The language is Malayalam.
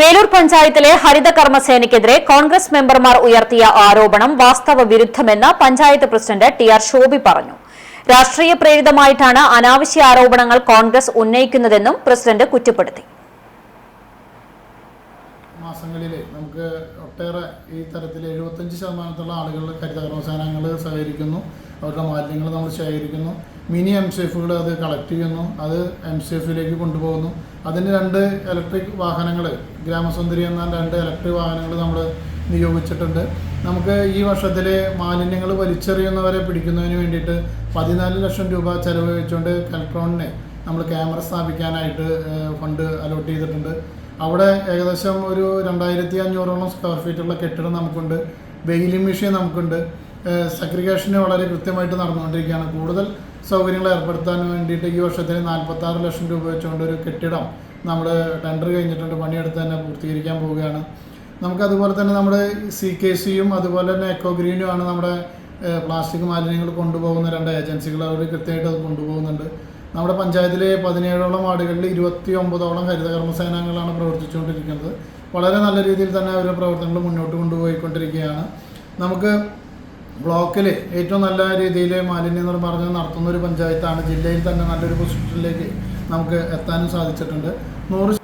വേലൂർ പഞ്ചായത്തിലെ ഹരിത കർമ്മസേനയ്ക്കെതിരെ കോൺഗ്രസ് മെമ്പർമാർ ഉയർത്തിയ ആരോപണം വാസ്തവ വിരുദ്ധമെന്ന് panchayat president T R Shobhi പറഞ്ഞു. രാഷ്ട്രീയ പ്രേരിതമായിട്ടാണ് അനാവശ്യ ആരോപണങ്ങൾ കോൺഗ്രസ് ഉന്നയിക്കുന്നതെന്നും പ്രസിഡന്റ് കുറ്റപ്പെടുത്തി. മാസങ്ങളിൽ നമുക്ക് ഒട്ടേറെ ഈ തരത്തിൽ എഴുപത്തഞ്ച് ശതമാനത്തോളം ആളുകൾ ഹരിതകർമ്മസേനകൾ സഹകരിക്കുന്നു. അവരുടെ മാലിന്യങ്ങൾ നമ്മൾ ശേഖരിക്കുന്നു. മിനി എം സേഫുകൾ അത് കളക്ട് ചെയ്യുന്നു. അത് എം സേഫിലേക്ക് കൊണ്ടുപോകുന്നു. അതിന് രണ്ട് ഇലക്ട്രിക് വാഹനങ്ങൾ ഗ്രാമസുന്ദരി എന്ന രണ്ട് ഇലക്ട്രിക് വാഹനങ്ങൾ നമ്മൾ നിയോഗിച്ചിട്ടുണ്ട്. നമുക്ക് ഈ വർഷത്തിൽ മാലിന്യങ്ങൾ വലിച്ചെറിയുന്നവരെ പിടിക്കുന്നതിന് വേണ്ടിയിട്ട് പതിനാല് ലക്ഷം രൂപ ചെലവ് വെച്ചുകൊണ്ട് കലക്ട്രോണിനെ നമ്മൾ ക്യാമറ സ്ഥാപിക്കാനായിട്ട് ഫണ്ട് അലോട്ട് ചെയ്തിട്ടുണ്ട്. അവിടെ ഏകദേശം ഒരു രണ്ടായിരത്തി അഞ്ഞൂറോളം സ്ക്വയർ ഫീറ്റുള്ള കെട്ടിടം നമുക്കുണ്ട്. വെയിലിംഗ് മെഷീൻ നമുക്കുണ്ട്. സെഗ്രിഗേഷന് വളരെ കൃത്യമായിട്ട് നടന്നുകൊണ്ടിരിക്കുകയാണ്. കൂടുതൽ സൗകര്യങ്ങൾ ഏർപ്പെടുത്താൻ വേണ്ടിയിട്ട് ഈ വർഷത്തിന് നാൽപ്പത്തി ആറ് ലക്ഷം രൂപ വെച്ചുകൊണ്ട് ഒരു കെട്ടിടം നമ്മൾ ടെൻഡർ കഴിഞ്ഞിട്ടുണ്ട്. പണിയെടുത്ത് തന്നെ പൂർത്തീകരിക്കാൻ പോവുകയാണ്. നമുക്ക് അതുപോലെ തന്നെ നമ്മുടെ സി കെ സിയും അതുപോലെ തന്നെ എക്കോ ഗ്രീനും ആണ് നമ്മുടെ പ്ലാസ്റ്റിക് മാലിന്യങ്ങൾ കൊണ്ടുപോകുന്ന രണ്ട് ഏജൻസികൾ. അവർ കൃത്യമായിട്ട് അത് കൊണ്ടുപോകുന്നുണ്ട്. നമ്മുടെ പഞ്ചായത്തിലെ പതിനേഴോളം വാർഡുകളിൽ ഇരുപത്തി ഒമ്പതോളം ഹരിതകർമ്മ സേനാംഗങ്ങളാണ് പ്രവർത്തിച്ചുകൊണ്ടിരിക്കുന്നത്. വളരെ നല്ല രീതിയിൽ തന്നെ അവരുടെ പ്രവർത്തനങ്ങൾ മുന്നോട്ട് കൊണ്ടുപോയിക്കൊണ്ടിരിക്കുകയാണ്. നമുക്ക് ബ്ലോക്കിൽ ഏറ്റവും നല്ല രീതിയിൽ മാലിന്യ നിർമ്മാർജനം നടത്തുന്ന ഒരു പഞ്ചായത്താണ്. ജില്ലയിൽ തന്നെ നല്ലൊരു പൊസിഷനിലേക്ക് നമുക്ക് എത്താനും സാധിച്ചിട്ടുണ്ട്. നൂറ്